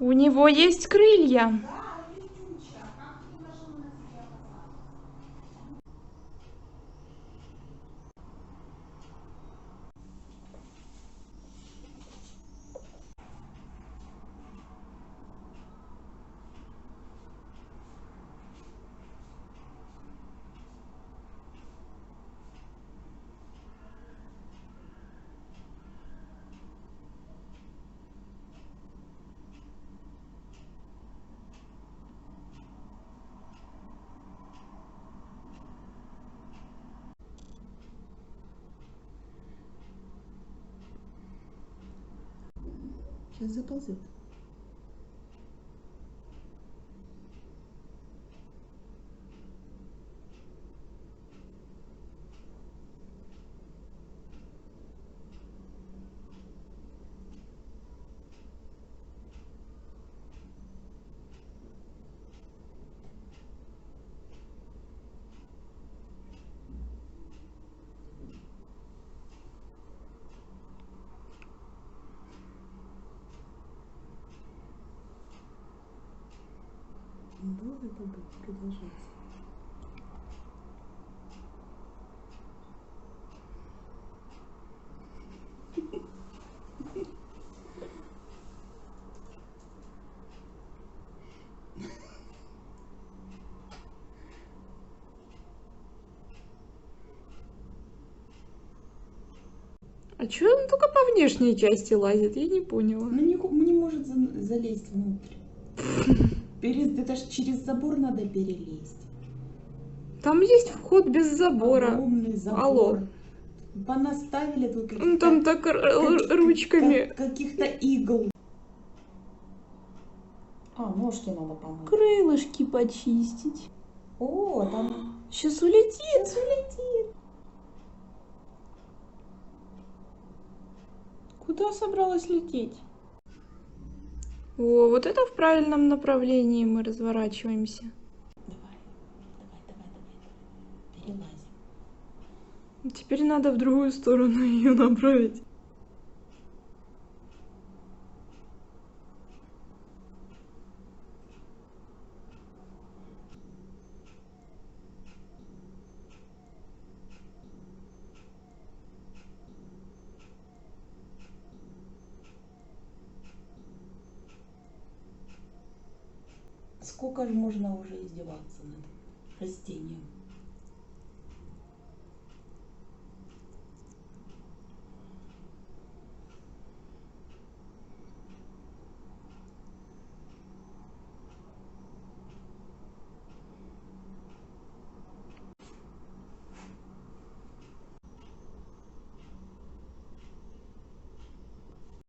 У него есть крылья. Сейчас Долго это будет продолжаться? А чё он только по внешней части лазит? Я не поняла. Ну не, не может за- залезть внутрь. Перез, это ж через забор надо перелезть. Там есть вход без забора. Огромный забор. Алло. Понаставили тут Ну каких-то там так ручками. как- каких-то игл. А, ножки надо помыть. Крылышки почистить. О, там Сейчас улетит. сейчас улетит. Куда собралась лететь? О, вот это в правильном направлении мы разворачиваемся. Давай, давай, давай, давай. Перелазим. Теперь надо в другую сторону ее направить. Сколько же можно уже издеваться над растением?